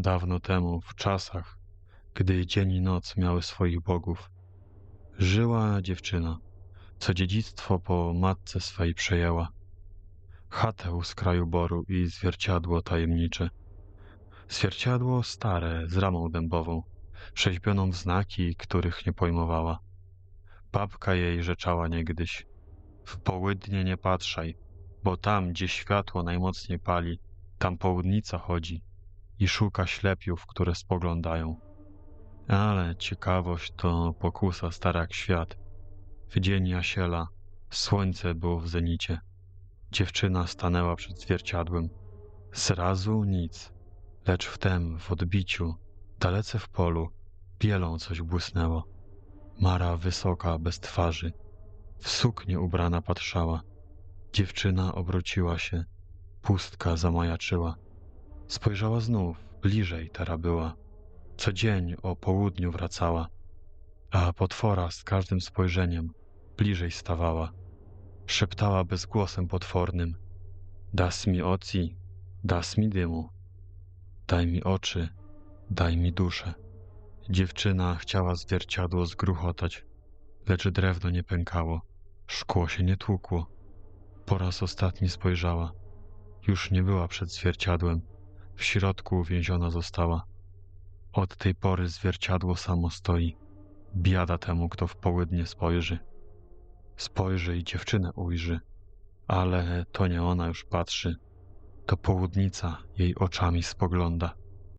Dawno temu, w czasach, gdy dzień i noc miały swoich bogów, żyła dziewczyna, co dziedzictwo po matce swej przejęła. Chatę u skraju boru i zwierciadło tajemnicze. Zwierciadło stare, z ramą dębową, rzeźbioną w znaki, których nie pojmowała. Babka jej rzeczała niegdyś, w południe nie patrzaj, bo tam, gdzie światło najmocniej pali, tam południca chodzi i szuka ślepiów, które spoglądają. Ale ciekawość to pokusa stara jak świat. W dzień Jasiela słońce było w zenicie. Dziewczyna stanęła przed zwierciadłem. Zrazu nic, lecz wtem w odbiciu, dalece w polu, bielą coś błysnęło. Mara wysoka, bez twarzy, w suknię ubrana patrzała. Dziewczyna obróciła się, pustka zamajaczyła. Spojrzała znów, bliżej tera była. Co dzień o południu wracała, a potwora z każdym spojrzeniem bliżej stawała. Szeptała bezgłosem potwornym: Das mi oci, das mi dymu. Daj mi oczy, daj mi duszę. Dziewczyna chciała zwierciadło zgruchotać, lecz drewno nie pękało, szkło się nie tłukło. Po raz ostatni spojrzała. Już nie była przed zwierciadłem, w środku uwięziona została. Od tej pory zwierciadło samo stoi. Biada temu, kto w południe spojrzy. Spojrzy i dziewczynę ujrzy, ale to nie ona już patrzy, to południca jej oczami spogląda.